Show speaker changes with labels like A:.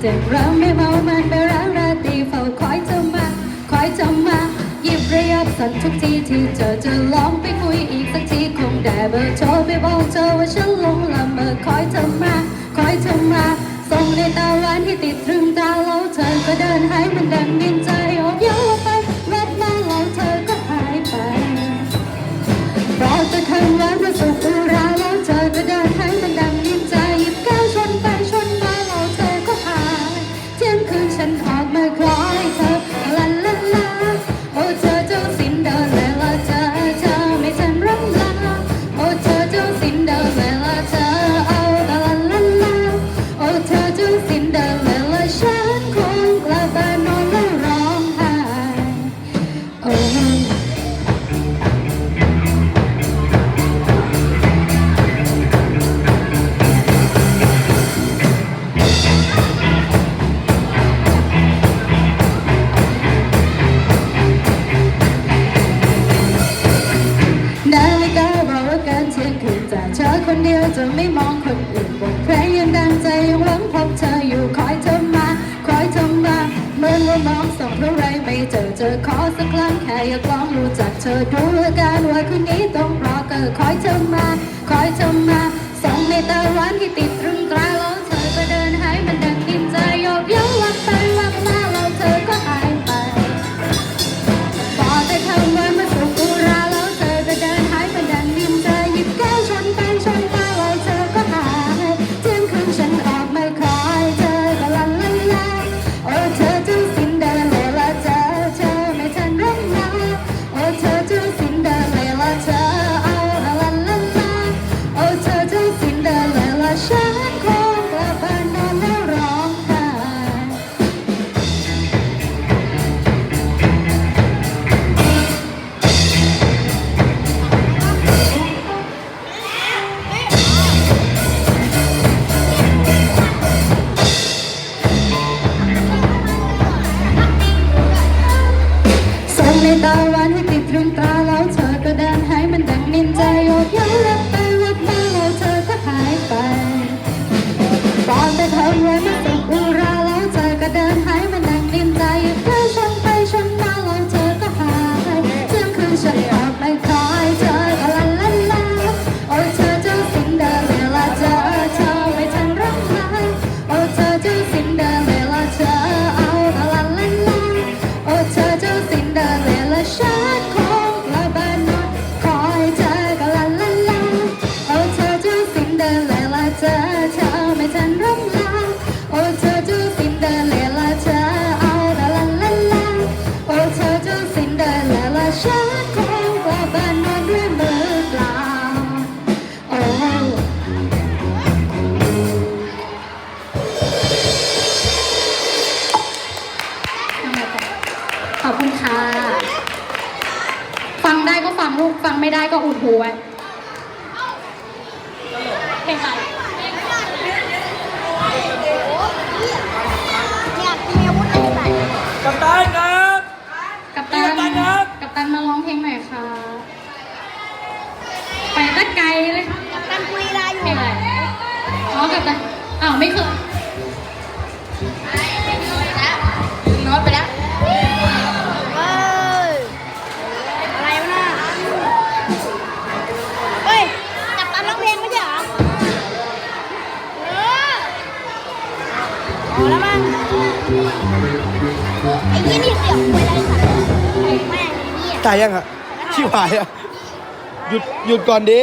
A: เจ็บเริ่มไม่เมามันไปร้างราตรีเฝ้าคอยเธอมา คอยเธอมาหยิบระยับสั่นทุกทีที่เจอจะลองไปคุยอีกสักทีคงได้เบอร์โทรไปบอกเธอว่าฉันลงละเมอคอยเธอมา คอยเธอมาส่งในตาหวานที่ติดตรึงตาแล้วเธอก็เดินหายมันดังดินใจโอ้ย เธอคนเดียวจะไม่มองคนอื่นบทเพลงยังดังใจยังหวังพบเธออยู่คอยเธอมา คอยเธอมาเมื่อว่ามองส่องเท่าไรไม่เจอเจอขอสักครั้งแค่อยากลองรู้จักเธอดูอาการว่าคืนนี้ต้องรอเกิดคอยเธอมา คอยเธอมาส่องในตาหวานที่ติดตรึงตรา ส่งใเธอเธอไม่ทันร่ำลาโอ้เธอเจ้าสินเดอเรลล่าเธอเอาลาลาลาลาโอ้เธอเจ้าสินเดอเรลล่าฉันคงกลับบ้านนอนด้วยมือเปล่าโอ้ขอบคุณค่ะ ฟังได้ก็ฟังลูก ฟังไม่ได้ก็อุดหูไว้เพลงอะไร ลงหน่อยค่ะ ไปตั้งไกลเลย
B: กับการคุยลาอยู่
A: เพลงอะไรอ๋อกับตันอ้าวไม่เคย
B: โน้ตไปแล้วเอ้ย อะไรวะน่ะเฮ้ยกับตันร้องเพลงไม่ใช่เหรอเออพอแล้วมั้งไอ้ยี่นี่เสียงคุยอะไรสัต
C: ตายยังอะชิบหายอะหยุดหยุดก่อนดิ